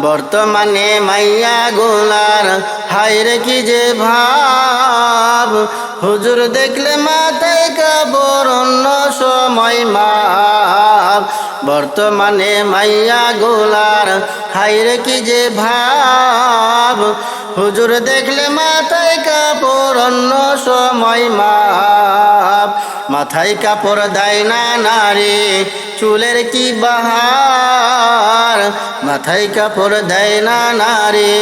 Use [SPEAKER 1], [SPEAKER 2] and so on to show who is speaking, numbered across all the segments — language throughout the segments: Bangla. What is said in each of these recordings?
[SPEAKER 1] বর্তমানে মাইয়া গোলার হাইরে কি যে ভাব? হুজুর দেখলে মাথায় কাবর অন্য সময় মাপ। বর্তমানে মাইয়া গোলার হাইরে কি যে ভাব? হুজুর দেখলে মাথায় কাপড়, অন্য সময় মাপ। মাথায় কাপড় দেয় না নারী, চুলের কি বাহার মাথায় কাপড় দেয় না নারী,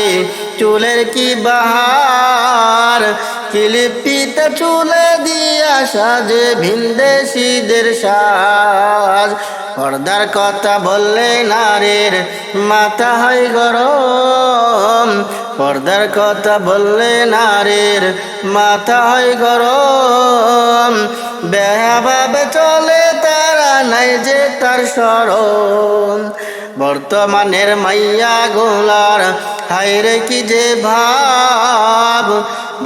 [SPEAKER 1] চুলের কি বাহার? কিলিপিতে চুলে দিয়া সাজে ভিনদেশিদের সাজ। পর্দার কথা বললে নারীর মাথা হয় গরম। পর্দার কথা বললে নারীর মাথা হয় গরম। বেহাভাবে চলে নাই যে তার সরম বর্তমানের মাইয়া গোলার হাইরে কি যে ভাব।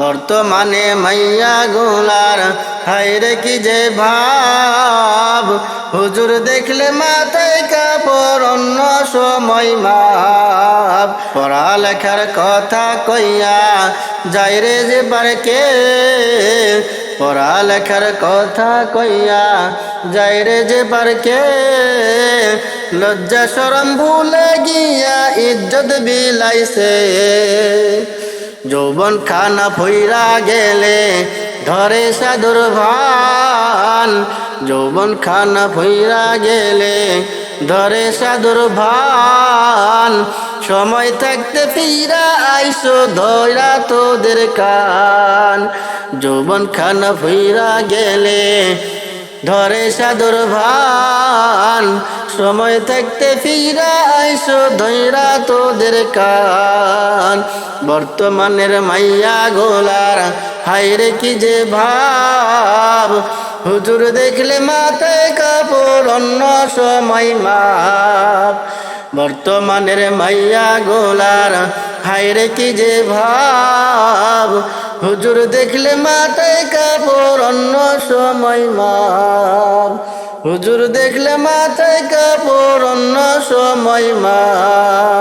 [SPEAKER 1] বর্তমানে মাইয়া গোলার হাইরে কি যে ভাব। হুজুর দেখলে মাথায় কাপড়, অন্য সময় মাপ। পড়ালেখার কথা কইয়া, যাইরে যে বারকে পড়ালেখার কথা কইয়া যাইরে যে বারকে লজ্জা সরম ভুলে গিয়া ইজ্জত বিলাইছে। যৌবন খানা ফইরা গেলে ধরে সাধুর ভান। যৌবন খানা ফইরা গেলে ধরে সাধুর ভান। সময় থাকতে ফিরা আইসো ধরা তোদের কান। যৌবন খানা ফইরা গেলে ধরে সাদর ভান। সময় থাকতে ফিরা আইসো ধৈরা তোদের কান। বর্তমানের মাইয়া গোলার হাইরে কি যে ভাব। হুজুর দেখলে মাথায় কাপড়, অন্য সময় মাপ। বর্তমানের মাইয়া গোলার হাইরে কি যে ভাব। হুজুর দেখলে মাথায় কাপড় অন্য সময় মার। হুজুর দেখলে মাথায় কাপড় অন্য সময় মাপ